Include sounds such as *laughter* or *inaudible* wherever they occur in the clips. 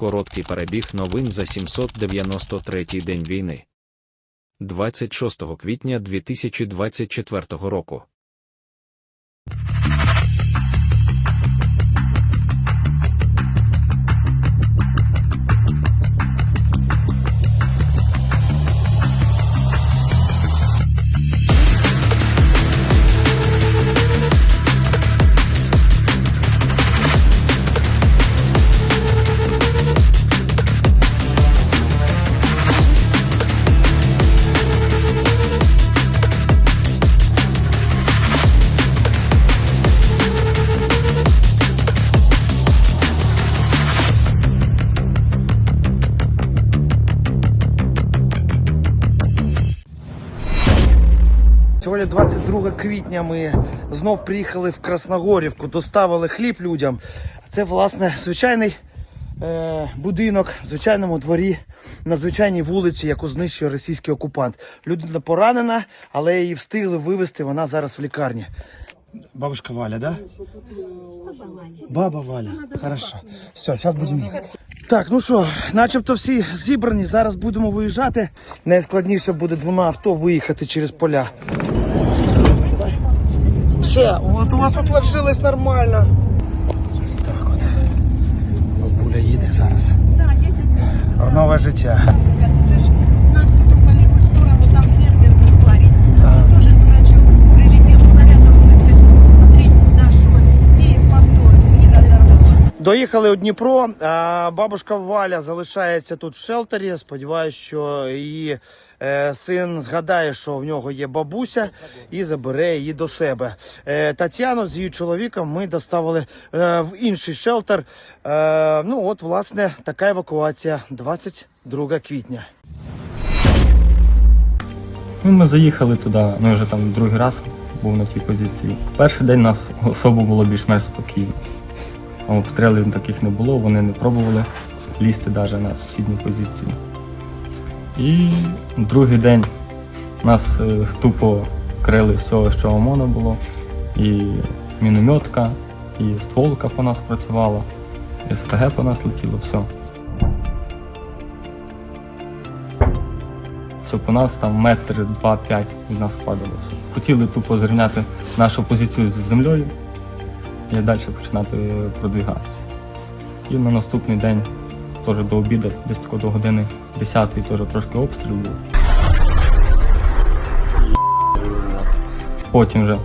Короткий перебіг новин за 793-й день війни. 26 квітня 2024 року. Сьогодні 22 квітня ми знов приїхали в Красногорівку, доставили хліб людям. Це, власне, звичайний е, будинок в звичайному дворі на звичайній вулиці, яку знищує російський окупант. Людина поранена, але її встигли вивезти, вона зараз в лікарні. Бабушка Валя, да? Баба Валя. Хорошо. Все, зараз будемо їхати. Так, ну що, начебто всі зібрані. Зараз будемо виїжджати. Найскладніше буде двома авто виїхати через поля. Все, от у вас тут лишилось нормально. Ось так от. Бабуля їде зараз. Да, 10 месяцев. В нове життя. Доїхали у Дніпро. Бабушка Валя залишається тут в шелтері. Сподіваюсь, що її е, син згадає, що в нього є бабуся, і забере її до себе. Е, Тетяну з її чоловіком ми доставили е, в інший шелтер. Е, ну, от, власне, така евакуація 22 квітня. Ну, ми заїхали туди, ну вже там другий раз був на тій позиції. Перший день нас особо було більш-менш спокійно. Обстрілів таких не було, вони не пробували лізти навіть на сусідні позиції. І другий день нас е, тупо крили все, що ОМОНа було. І мінометка, і стволка по нас працювала, і СПГ по нас летіло, все. Все по нас там метр два-п'ять від нас падало. Хотіли тупо зрівняти нашу позицію з землею і далі починати продвигатися. І на наступний день, теж до обіду, десь тако до години 10 теж трошки обстріл був. Потім вже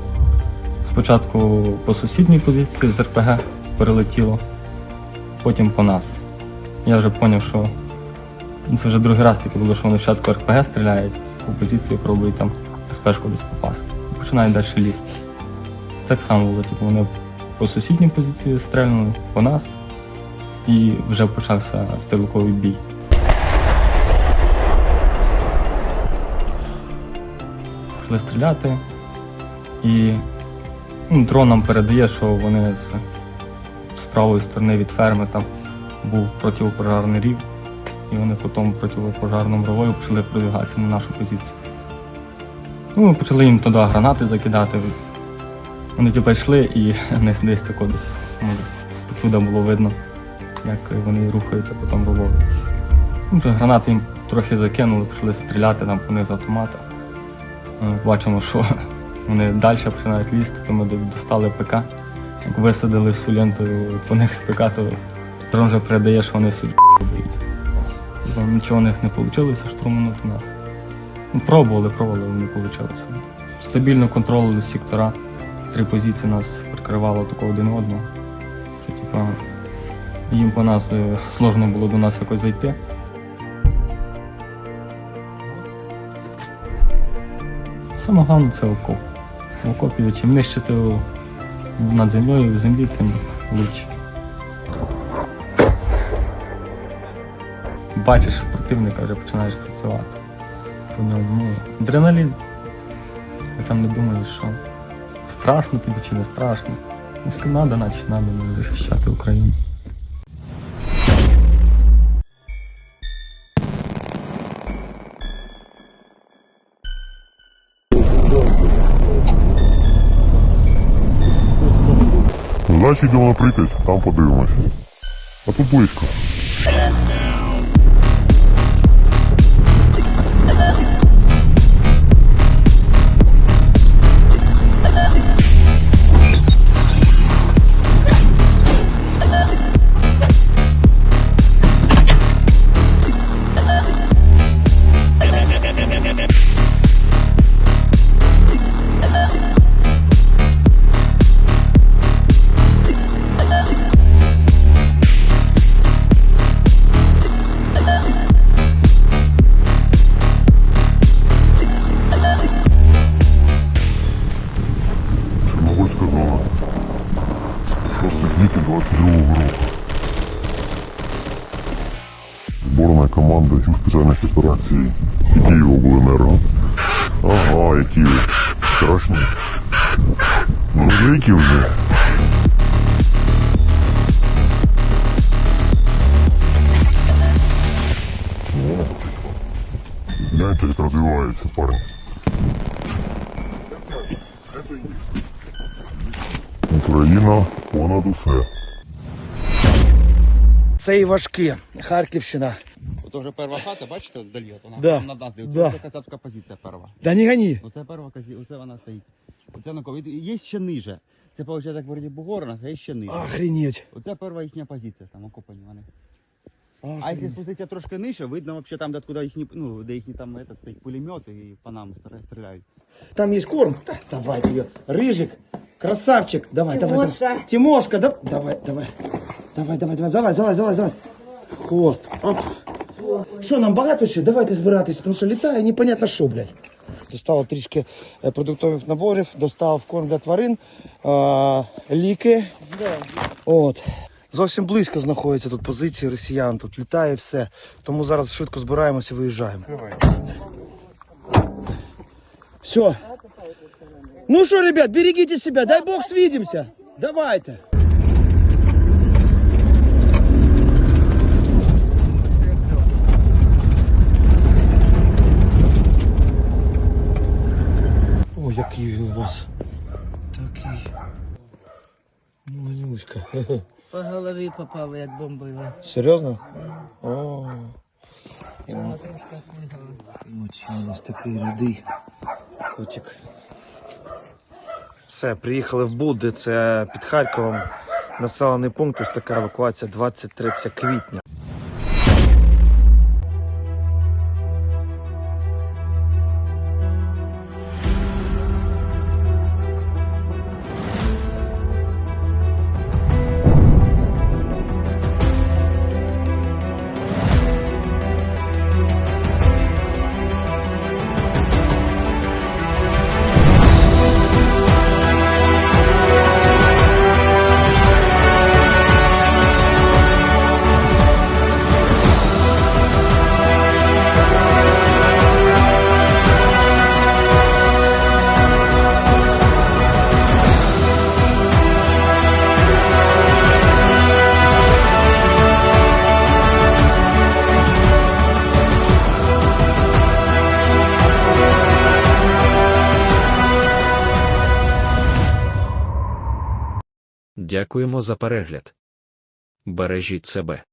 спочатку по сусідній позиції з РПГ перелетіло, потім по нас. Я вже зрозумів, що Це вже другий раз таке було, що вони спочатку РПГ стріляють, по позиції пробують там спешку десь попасти. Починають далі лізти. Так само було, типу, вони по сусідній позиції стрельнули по нас, і вже почався стрілковий бій. Почали стріляти, і ну, дрон нам передає, що вони з, з правої сторони від ферми там був протипожарний рів і вони потім протипожарним ровою почали продвигатися на нашу позицію. Ну, ми почали їм туди гранати закидати. Вони типу йшли і десь десь тако десь ну, було видно, як вони рухаються по тому ровою. Ну, гранати їм трохи закинули, почали стріляти там по з автомата. Е, Бачимо, що *laughs* вони далі починають лізти, то ми достали ПК. Як висадили всю ленту по них з ПК, то дрон вже передає, що вони всі дають. Нічого у них не вийшло штурманути нас. Ну, пробували, пробували, але не вийшло. Стабільно контролювали сектора. Три позиції нас прикривало такого один одного. Що, типа, їм по нас е, сложно було до нас якось зайти. Саме головне це окоп. Окопі чим нижче ти над землею в землі, тим лучше. бачиш противника, вже починаєш працювати. По ньому ну, адреналін. Ти там не думаєш, що страшно тобі чи не страшно. Якщо треба, значить треба захищати Україну. Значить йдемо на Прип'ять, там подивимось. А тут близько. Зборна команда сил спеціальних операцій Київобленерго. Ага, які ви страшні. Ну, великі вже. О, Гляньте, як розвиваються парні. Україна понад усе. Це і важкі. Харківщина. Ото вже перша хата, бачите, вдалі, от вона Да. там на нас дивиться. Да. Це кацапська позиція перша. Да не гони. Оце перша казі, оце вона стоїть. Оце на ковід. Є ще ниже. Це виходить, як вроді Бугор у нас, а є ще ниже. Охренеть. Оце перша їхня позиція, там окопані вони. А якщо спуститися трошки нижче, видно вообще там, де откуда їхні, ну, де їхні там этот, стоїть пулемети і по нам стра- стріляють. Там есть корм. Да, давайте ее. Рыжик. Красавчик. Давай, давай, давай. Тимошка, да? давай, давай. Давай, давай, давай. Залазь, залазь, залазь, залазь. Хвост. Оп. Що, нам багато ще? Давайте збиратися, тому що літає непонятно що, блядь. Достав трішки е, продуктових наборів, достав корм для тварин, е, ліки. От. Зовсім близько знаходяться тут позиції росіян, тут літає все. Тому зараз швидко збираємося і виїжджаємо. Все. Ну что, ребят, берегите себя, дай бог свидимся. Давайте. О, який він у вас. Такий. Манюська. По голові попало, як бомбила. Серйозно? О. Ось у нас такий рудий котик. Все, приїхали в Буди, це під Харковом. Населений пункт, ось така евакуація 23 квітня. Дякуємо за перегляд. Бережіть себе.